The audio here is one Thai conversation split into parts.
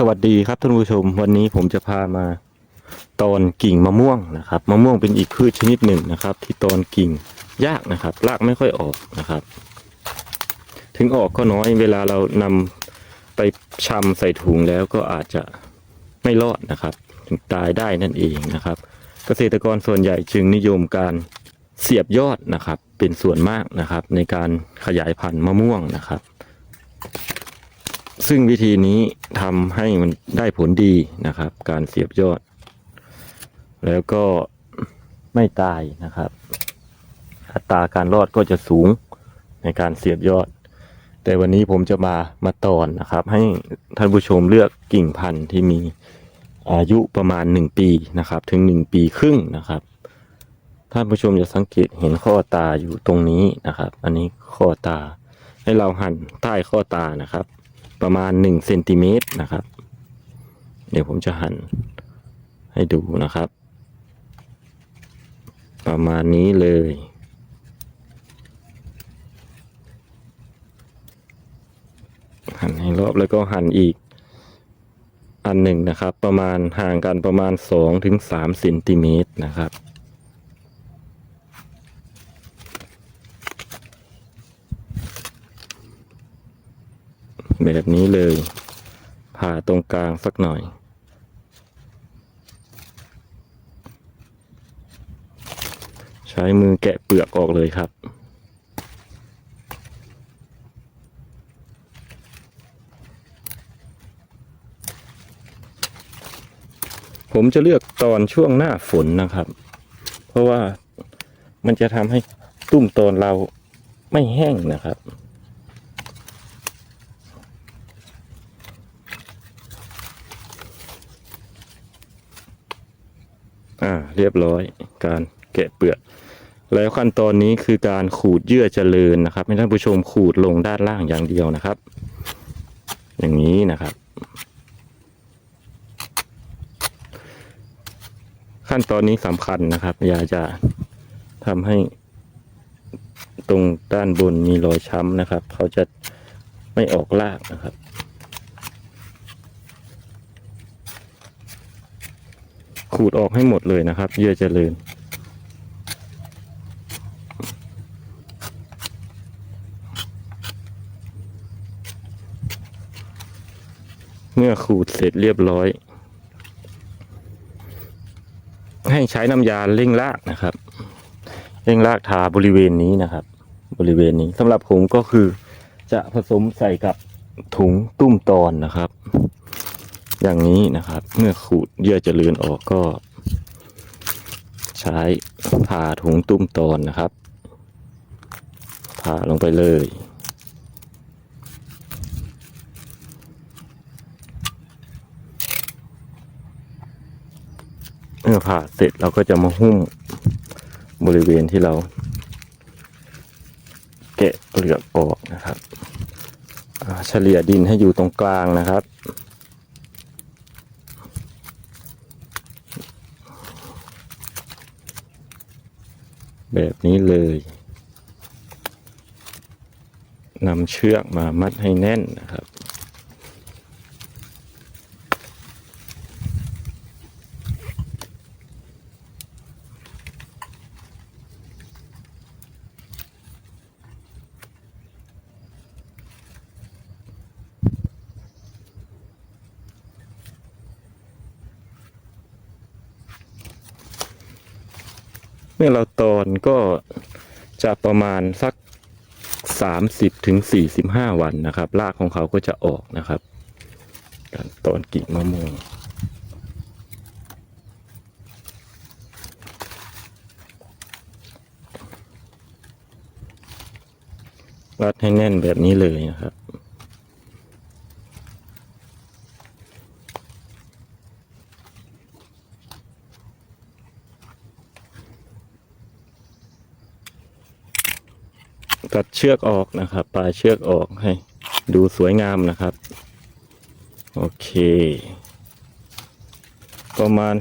สวัสดีครับท่านผู้ชม วันนี้ผมจะพามาตอนกิ่งมะม่วงนะครับมะม่วงเป็นอีกพืชชนิดหนึ่งนะครับ ที่ตอนกิ่งยากนะครับรากไม่ค่อยออกนะครับ ถึงออกก็น้อยเวลาเรานำไปชำใส่ถุงแล้วก็อาจจะไม่รอดนะครับ ถึงตายได้นั่นเองนะครับ เกษตรกรส่วนใหญ่จึงนิยมการเสียบยอดนะครับ เป็นส่วนมากนะครับ ในการขยายพันธุ์มะม่วงนะครับ ซึ่งวิธีนี้ทำให้มันได้ผลดีนะครับ การเสียบยอด แล้วก็ไม่ตายนะครับ อัตราการรอดก็จะสูงในการเสียบยอด แต่วันนี้ผมจะมามาตอนนะครับ ให้ท่านผู้ชมเลือกกิ่งพันธุ์ที่มีอายุประมาณ 1 ปีนะครับ ถึง 1 ปีครึ่งนะครับ ท่านผู้ชมจะสังเกตเห็นข้อตาอยู่ตรงนี้นะครับ อันนี้ข้อตาให้เราหั่นใต้ข้อตานะครับ ประมาณ1เซนติเมตรนะครับ เดี๋ยวผมจะหั่นให้ดูนะครับ ประมาณนี้เลย หั่นให้รอบแล้วก็หั่นอีกอันหนึ่งนะครับ ประมาณห่างกันประมาณ2ถึง3เซนติเมตรนะครับ แบบนี้เลย ผ่าตรงกลางสักหน่อย ใช้มือแกะเปลือกออกเลยครับผมจะเลือกตอนช่วงหน้าฝนนะครับ เพราะว่ามันจะทำให้ตุ้มตอนเราไม่แห้งนะครับ อ่าเรียบร้อยการแกะเปลือกแล้วขั้นตอนนี้คือการขูดเยื่อเจริญนะครับ ให้ท่านผู้ชมขูดลงด้านล่างอย่างเดียวนะครับ อย่างนี้นะครับ ขั้นตอนนี้สำคัญนะครับ อย่าจะทำให้ตรงด้านบนมีรอยช้ำนะครับ เขาจะไม่ออกรากนะครับ ขูดออกให้หมดเลยนะครับ เยื่อเจริญ เมื่อขูดเสร็จเรียบร้อย ให้ใช้น้ำยาเร่งรากนะครับ เร่งรากทาบริเวณนี้นะครับ บริเวณนี้สำหรับผมก็คือจะผสมใส่กับถุงตุ้มตอนนะครับ อย่างนี้นะครับ เมื่อขูดเยื่อเจริญออกก็ ใช้ผ่าถุงตุ้มตอนนะครับ ผ่าลงไปเลย เมื่อผ่าเสร็จเราก็จะมาหุ้มบริเวณที่เรา แกะเปลือกออกนะครับเฉลี่ยดินให้อยู่ตรงกลางนะครับ แบบนี้เลยนำเชือกมามัดให้แน่นนะครับ เมื่อเราตอนก็จะประมาณสักสามสิบถึงสี่สิบห้าวันนะครับรากของเขาก็จะออกนะครับการตอนกิ่งมะม่วงรัดให้แน่นแบบนี้เลยนะครับ ตัดเชือกออกนะครับ ปลายเชือกออกให้ ดูสวยงามนะครับ โอเค ประมาณ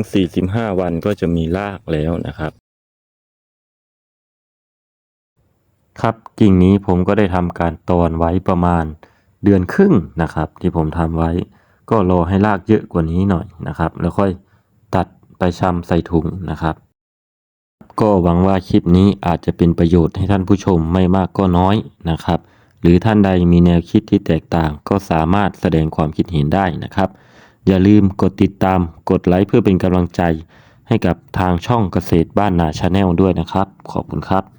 30-45 วันก็จะมีรากแล้วนะครับ ครับกิ่งนี้ผมก็ได้ทำการตอนไว้ประมาณเดือนครึ่งนะครับ ที่ผมทำไว้ ก็รอให้รากเยอะกว่านี้หน่อยนะครับ แล้วค่อยตัดไปชำใส่ถุงนะครับ ก็หวังว่าคลิปนี้อาจจะเป็นประโยชน์ให้ท่านผู้ชมไม่มากก็น้อยนะครับ หรือท่านใดมีแนวคิดที่แตกต่าง ก็สามารถแสดงความคิดเห็นได้นะครับ อย่าลืมกดติดตามกดไลค์เพื่อเป็นกำลังใจให้กับทางช่องเกษตรบ้านนาชาแนลด้วยนะครับ ขอบคุณครับ